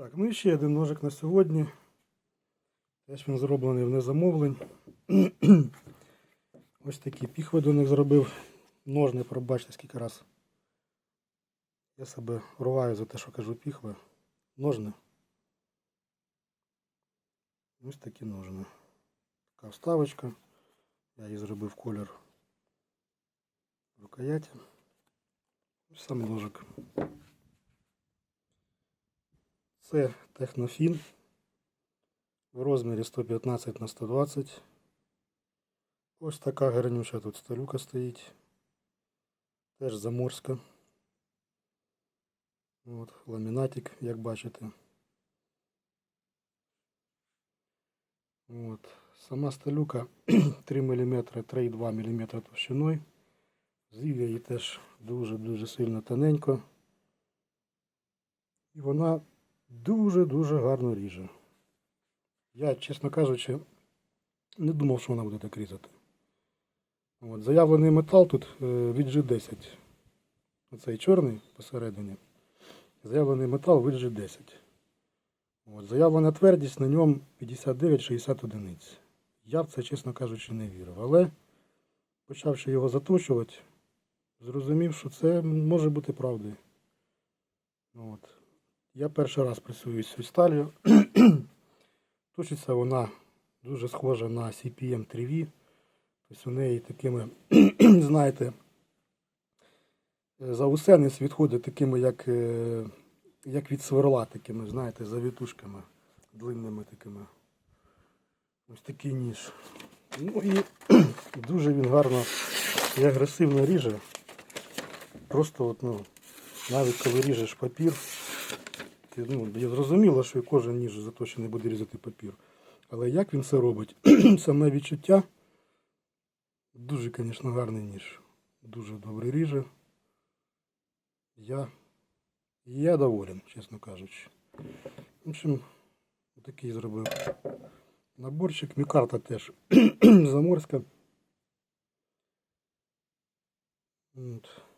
Так, ну і ще один ножик на сьогодні. Теж він зроблений в незамовлень. Ось такий піхви до них зробив. Ножни, пробачте, скільки раз. Я себе руваю за те, що кажу піхви. Ножни. Ось такі ножни. Така вставочка. Я її зробив колір рукояті. Сам ножик. Це технофін в розмірі 115 на 120. Ось така гарнюча тут сталюка стоїть. Теж заморська. От, ламінатик, як бачите. От. Сама сталюка 3 мм, 3,2 мм товщиною. Зів я її теж дуже-дуже сильно тоненько. І вона дуже-дуже гарно ріже. Я, чесно кажучи, не думав, що вона буде так різати. От, заявлений метал тут е, від G10. Оцей чорний посередині. Заявлений метал від G10. От, заявлена твердість на ньому 59-60 одиниць. Я в це, чесно кажучи, не вірив. Але почавши його заточувати, зрозумів, що це може бути правдою. От. Я перший раз працюю з сталью. Точиться вона дуже схожа на CPM 3V. Тобто у неї такими, знаєте, заусениць відходить такими, як, е, як від сверла, такими, знаєте, завітушками длинними такими. Ось такий ніж. Ну і дуже він гарно і агресивно ріже. Просто от, ну, навіть коли ріжеш папір, ти, ну, я зрозуміло, що кожен ніж заточений буде різати папір. Але як він це робить? Саме відчуття дуже, звісно, гарний ніж. Дуже добре ріже. Я, я доволен, чесно кажучи. В общем, такий зробив наборчик. Мікарта теж заморська. От.